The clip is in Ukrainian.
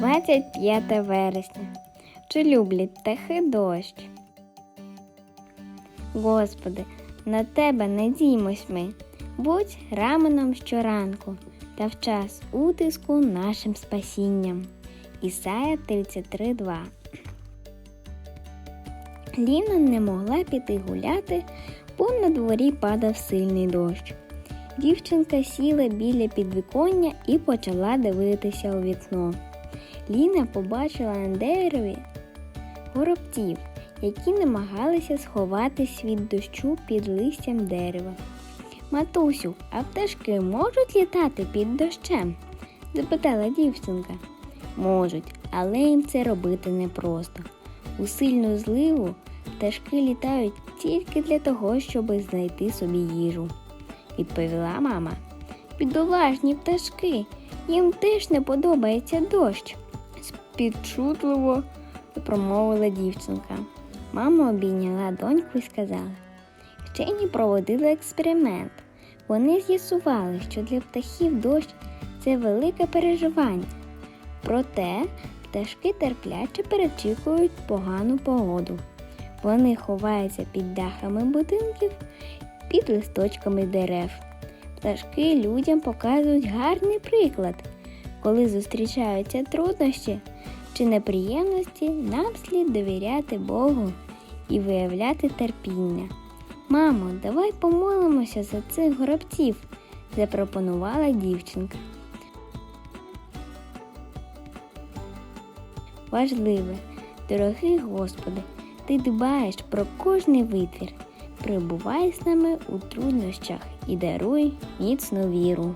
25 вересня. Чи люблять птахи дощ? Господи, на тебе надіймось ми. Будь раменом щоранку та в час утиску нашим спасінням. Ісая 33.2 Ліна не могла піти гуляти, бо на дворі падав сильний дощ. Дівчинка сіла біля підвіконня і почала дивитися у вікно. Ліна побачила на дереві горобців, які намагалися сховатись від дощу під листям дерева. Матусю, а пташки можуть літати під дощем? запитала дівчинка. Можуть, але їм це робити непросто. У сильну зливу пташки літають тільки для того, щоб знайти собі їжу, відповіла мама. Бідолашні пташки, їм теж не подобається дощ. Спідчутливо промовила дівчинка. Мама обійняла доньку і сказала. Вчені проводили експеримент. Вони з'ясували, що для птахів дощ це велике переживання. Проте пташки терпляче перечікують погану погоду. Вони ховаються під дахами будинків, під листочками дерев. Пташки людям показують гарний приклад. Коли зустрічаються труднощі чи неприємності, нам слід довіряти Богу і виявляти терпіння. Мамо, давай помолимося за цих горобців, запропонувала дівчинка. Важливе, дорогий Господи, ти дбаєш про кожний витвір. Прибувай з нами у труднощах і даруй міцну віру.